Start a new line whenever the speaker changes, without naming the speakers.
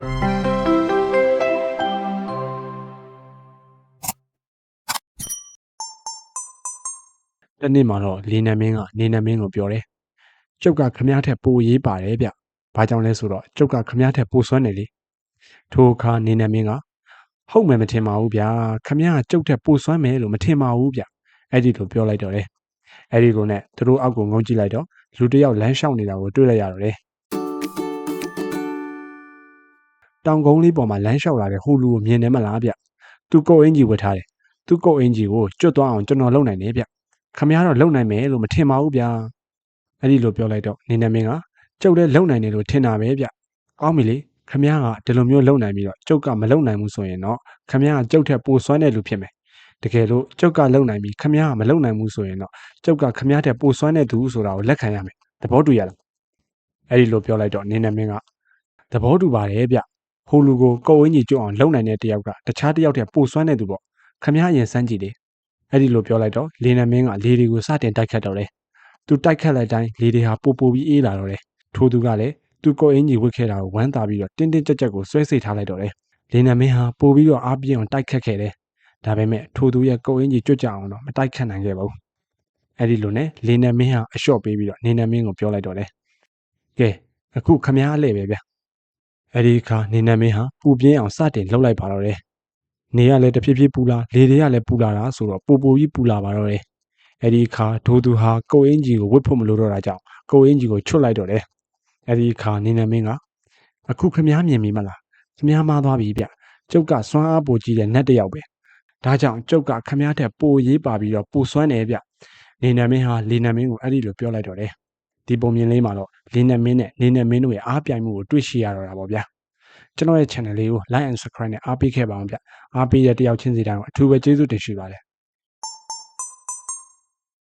တနေ့မှာတော့လေနံမင်းကနေနံမင်းကိုပြောတယ်ကျုပ်ကခမားထက်ပိုရေးပါတယ်ဗျဘာကြောင့်လဲဆိုတော့ကျုပ်ကခမားထက်ပိုစွမ်းတယ်လေထိုအခါနေနံမင်းကဟုတ်မယ်မထင်ပါဘူးဗျာခမားကကျုပ်ထက်ပိုစွမ်းမယ်လို့မထင်ပါဘူးဗျအဲ့ဒီလိုပြောလိုက်တော့တယ်အဲ့ဒီလိုနဲ့သူတို့အောက်ကိုငုံကြည့်လိုက်တော့လူတစ်ယောက်လမ်းလျှောက်နေတာကိုတွေ့လိုက်ရတော့တယ် တောင်ကုန်းလေးပေါ်မှာလမ်းလျှောက်လာတဲ့ဟိုလူကိုမြင်တယ်မလားဗျသူကိုယ်အင်ကြီးဝတ်ထားတယ်သူကိုယ်အင်ကြီးကိုကျွတ်သွားအောင်ကျွန်တော်လုပ်နိုင်တယ်ဗျခမရတော့လုံနိုင်မယ်လို့မထင်ပါဘူးဗျာအဲ့ဒီလိုပြောလိုက်တော့နေနေမင်းကကျုပ်လည်းလုံနိုင်တယ်လို့ထင်တာပဲဗျကောင်းပြီလေခမရကဒီလိုမျိုးလုံနိုင်ပြီးတော့ကျုပ်ကမလုံနိုင်ဘူးဆိုရင်တော့ခမရကကျုပ်ထက်ပိုစွမ်းတဲ့လူဖြစ်မယ်တကယ်လို့ကျုပ်ကလုံနိုင်ပြီးခမရကမလုံနိုင်ဘူးဆိုရင်တော့ကျုပ်ကခမရထက်ပိုစွမ်းတဲ့သူဆိုတာကိုလက်ခံရမယ်သဘောတူရလားအဲ့ဒီလိုပြောလိုက်တော့နေနေမင်းကသဘောတူပါတယ်ဗျ ဟိုလူကိုကိုယ်ဝင်းကြီးကျွတ်အောင်လုံနိုင်တဲ့တယောက်ကတခြားတယောက်ထက်ပိုစွမ်းတဲ့သူပေါ့ခမရအရင်စမ်းကြည့်လေအဲ့ဒီလိုပြောလိုက်တော့လေနမင်းကလေတွေကိုစတင်တိုက်ခတ်တော့တယ်။သူတိုက်ခတ်လိုက်တိုင်းလေတွေဟာပိုပိုပြီးအေးလာတော့တယ်။ထိုးသူကလည်းသူကိုယ်အင်ကြီးဝစ်ခဲ့တာကိုဝမ်းသာပြီးတော့တင်းတင်းကြပ်ကြပ်ကိုဆွဲစိတ်ထားလိုက်တော့တယ်။လေနမင်းဟာပိုပြီးတော့အားပြင်းအောင်တိုက်ခတ်ခဲ့တယ်။ဒါပေမဲ့ထိုးသူရဲ့ကိုယ်အင်ကြီးကြွကြအောင်တော့မတိုက်ခတ်နိုင်ခဲ့ပါဘူး။အဲ့ဒီလိုနဲ့လေနမင်းဟာအလျှော့ပေးပြီးတော့နေနမင်းကိုပြောလိုက်တော့တယ်။ကဲအခုခမားအလဲပဲဗျ။ အဲ့ဒီအခါနေနမင်းဟာပူပြင်းအောင်စတင်လှုပ်လိုက်ပါတော့တယ်။နေရလည်းတဖြည်းဖြည်းပူလာလေတွေကလည်းပူလာတာဆိုတော့ပူပူကြီးပူလာပါတော့တယ်အဲ့ဒီအခါဒိုးသူဟာကိုအင်းကြီးကိုဝတ်ဖို့မလိုတော့တာကြောင့်ကိုအင်းကြီးကိုချွတ်လိုက်တော့တယ်အဲ့ဒီအခါနေနေမင်းကအခုခမားမြင်ပြီမလားခမားမားသွားပြီဗျကျုပ်ကစွမ်းအားပိုကြီးတဲ့နတ်တစ်ယောက်ပဲဒါကြောင့်ကျုပ်ကခမားထက်ပိုရေးပါပြီးတော့ပိုစွမ်းတယ်ဗျနေနေမင်းဟာလေနေမင်းကိုအဲ့ဒီလိုပြောလိုက်တော့တယ် ဒီပုံမြင်လေးမှာတော့လေနေမင်းနဲ့နေနေမင်းတို့ရဲ့အားပြိုင်မှုကိုတွေ့ရှိရတော့တာပေါ့ဗျာကျွန်တော်ရဲ့ channel လေးကို like and subscribe နဲ့အားပေးခဲ့ပါအောင်ဗျအားပေးတဲ့တယောက်ချင်းစီတိုင်းကိုအထူးပဲကျေးဇူးတင်ရှိပါတယ်